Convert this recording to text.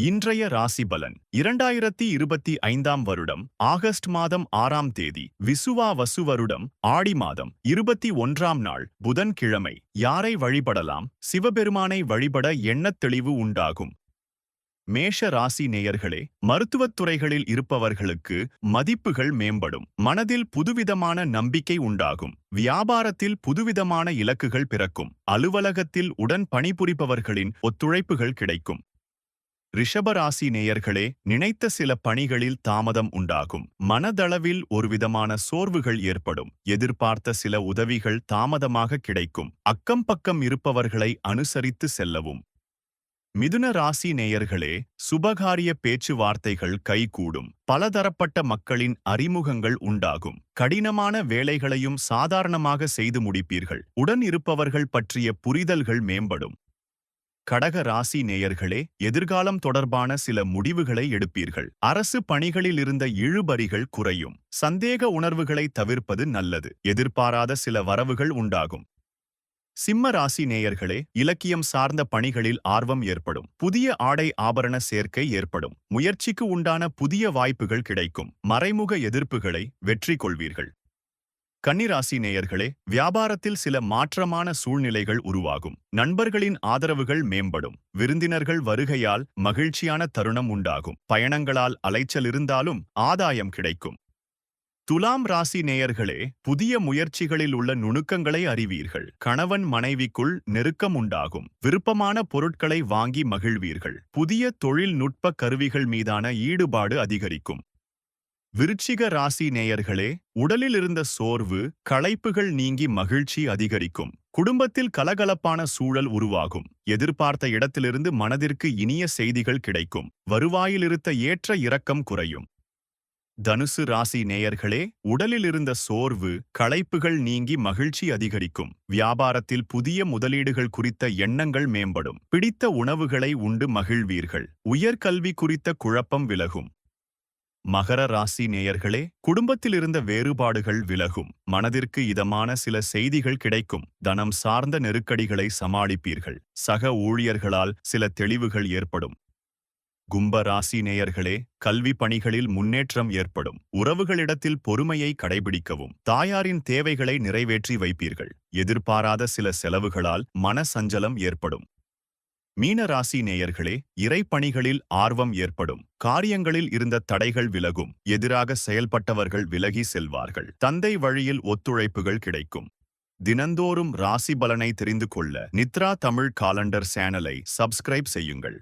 இன்றைய ராசி பலன். இரண்டாயிரத்தி இருபத்தி ஐந்தாம் வருடம் ஆகஸ்ட் மாதம் ஆறாம் தேதி விசுவா வசு வருடம் ஆடி மாதம் இருபத்தி ஒன்றாம் நாள் புதன்கிழமை. யாரை வழிபடலாம்? சிவபெருமானை வழிபட எண்ணத் தெளிவு உண்டாகும். மேஷ ராசி நேயர்களே மருத்துவத் துறைகளில் இருப்பவர்களுக்கு மதிப்புகள் மேம்படும். மனதில் புதுவிதமான நம்பிக்கை உண்டாகும். வியாபாரத்தில் புதுவிதமான இலக்குகள் பிறக்கும். அலுவலகத்தில் உடன் பணிபுரிபவர்களின் ஒத்துழைப்புகள் கிடைக்கும். ரிஷபராசி நேயர்களே நினைத்த சில பணிகளில் தாமதம் உண்டாகும். மனதளவில் ஒருவிதமான சோர்வுகள் ஏற்படும். எதிர்பார்த்த சில உதவிகள் தாமதமாக கிடைக்கும். அக்கம் பக்கம் இருப்பவர்களை அனுசரித்து செல்லவும். மிதுன ராசி நேயர்களே சுபகாரிய பேச்சுவார்த்தைகள் கைகூடும். பலதரப்பட்ட மக்களின் அறிமுகங்கள் உண்டாகும். கடினமான வேலைகளையும் சாதாரணமாக செய்து முடிப்பீர்கள். உடன் இருப்பவர்கள் பற்றிய புரிதல்கள் மேம்படும். கடக ராசி நேயர்களே எதிர்காலம் தொடர்பான சில முடிவுகளை எடுப்பீர்கள். அரசு பணிகளில் இருந்த இழுபறிகள் குறையும். சந்தேக உணர்வுகளை தவிர்ப்பது நல்லது. எதிர்பாராத சில வரவுகள் உண்டாகும். சிம்ம ராசி நேயர்களே இலக்கியம் சார்ந்த பணிகளில் ஆர்வம் ஏற்படும். புதிய ஆடை ஆபரண சேர்க்கை ஏற்படும். முயற்சிக்கு உண்டான புதிய வாய்ப்புகள் கிடைக்கும். மறைமுக எதிர்ப்புகளை வெற்றி கொள்வீர்கள் கன்னிராசி நேயர்களே வியாபாரத்தில் சில மாற்றமான சூழ்நிலைகள் உருவாகும். நண்பர்களின் ஆதரவுகள் மேம்படும். விருந்தினர்கள் வருகையால் மகிழ்ச்சியான தருணம் உண்டாகும். பயணங்களால் அலைச்சல் இருந்தாலும் ஆதாயம் கிடைக்கும். துலாம் ராசி நேயர்களே புதிய முயற்சிகளில் உள்ள நுணுக்கங்களை அறிவீர்கள். கணவன் மனைவிக்குள் நெருக்கம் உண்டாகும். விருப்பமான பொருட்களை வாங்கி மகிழ்வீர்கள். புதிய தொழில்நுட்ப கருவிகள் மீதான ஈடுபாடு அதிகரிக்கும். விருச்சிக ராசி நேயர்களே உடலில் இருந்த சோர்வு களைப்புகள் நீங்கி மகிழ்ச்சி அதிகரிக்கும். குடும்பத்தில் கலகலப்பான சூழல் உருவாகும். எதிர்பார்த்த இடத்திலிருந்து மனதிற்கு இனிய செய்திகள் கிடைக்கும். வருவாயிலிருந்த ஏற்ற இரக்கம் குறையும். தனுசு ராசி நேயர்களே உடலில் இருந்த சோர்வு களைப்புகள் நீங்கி மகிழ்ச்சி அதிகரிக்கும். வியாபாரத்தில் புதிய முதலீடுகள் குறித்த எண்ணங்கள் மேம்படும். பிடித்த உணவுகளை உண்டு மகிழ்வீர்கள். உயர்கல்வி குறித்த குழப்பம் விலகும். மகர ராசி நேயர்களே குடும்பத்தில் இருந்த வேறுபாடுகள் விலகும். மனதிற்கு இதமான சில செய்திகள் கிடைக்கும். தனம் சார்ந்த நெருக்கடிகளை சமாளிப்பீர்கள். சக ஊழியர்களால் சில தெளிவுகள் ஏற்படும். கும்ப ராசி நேயர்களே கல்வி பணிகளில் முன்னேற்றம் ஏற்படும். உறவுகளிடத்தில் பொறுமையை கடைபிடிக்கவும். தாயாரின் தேவைகளை நிறைவேற்றி வைப்பீர்கள். எதிர்பாராத சில செலவுகளால் மன சஞ்சலம் ஏற்படும். மீன ராசி நேயர்களே இறைப்பணிகளில் ஆர்வம் ஏற்படும். காரியங்களில் இருந்த தடைகள் விலகும். எதிராக செயல்பட்டவர்கள் விலகி செல்வார்கள். தந்தை வழியில் ஒத்துழைப்புகள் கிடைக்கும். தினந்தோறும் ராசி பலனை தெரிந்து கொள்ள நித்ரா தமிழ் காலண்டர் சேனலை சப்ஸ்கிரைப் செய்யுங்கள்.